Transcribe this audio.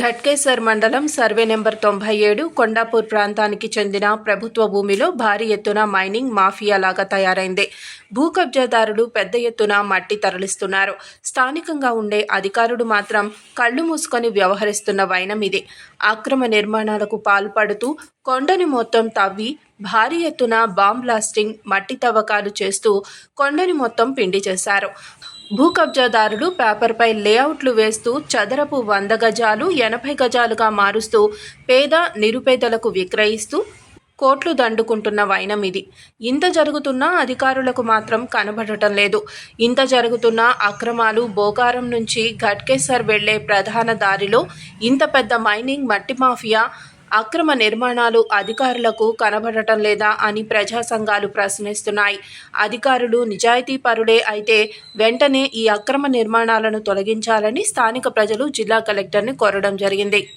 ఘట్కేసర్ మండలం survey number తొంభై ఏడు కొండాపూర్ ప్రాంతానికి చెందిన ప్రభుత్వ భూమిలో భారీ ఎత్తున మైనింగ్ మాఫియా లాగా తయారైంది. భూ కబ్జాదారులు పెద్ద ఎత్తున మట్టి తరలిస్తున్నారు. స్థానికంగా ఉండే అధికారుడు మాత్రం కళ్ళు మూసుకొని వ్యవహరిస్తున్న వైనం ఇది. అక్రమ నిర్మాణాలకు పాల్పడుతూ కొండని మొత్తం తవ్వి భారీ ఎత్తున బాంబ్ బ్లాస్టింగ్ మట్టి తవ్వకాలు చేస్తూ కొండని మొత్తం పిండి చేశారు. భూ కబ్జాదారులు పేపర్పై లేఅవుట్లు వేస్తూ చదరపు వంద గజాలు ఎనభై గజాలుగా మారుస్తూ పేద నిరుపేదలకు విక్రయిస్తూ కోట్లు దండుకుంటున్న వైనం ఇది. ఇంత జరుగుతున్నా అధికారులకు మాత్రం కనబడటం లేదు. ఇంత జరుగుతున్న అక్రమాలు బోకారం నుంచి ఘట్కేసర్ వెళ్ళే ప్రధాన దారిలో ఇంత పెద్ద మైనింగ్ మట్టి మాఫియా అక్రమ నిర్మాణాలు అధికారులకు కనబడటం లేదా అని ప్రజా సంఘాలు ప్రశ్నిస్తున్నాయి. అధికారులు నిజాయితీ పరుడే అయితే వెంటనే ఈ అక్రమ నిర్మాణాలను తొలగించాలని స్థానిక ప్రజలు జిల్లా కలెక్టర్ని కోరడం జరిగింది.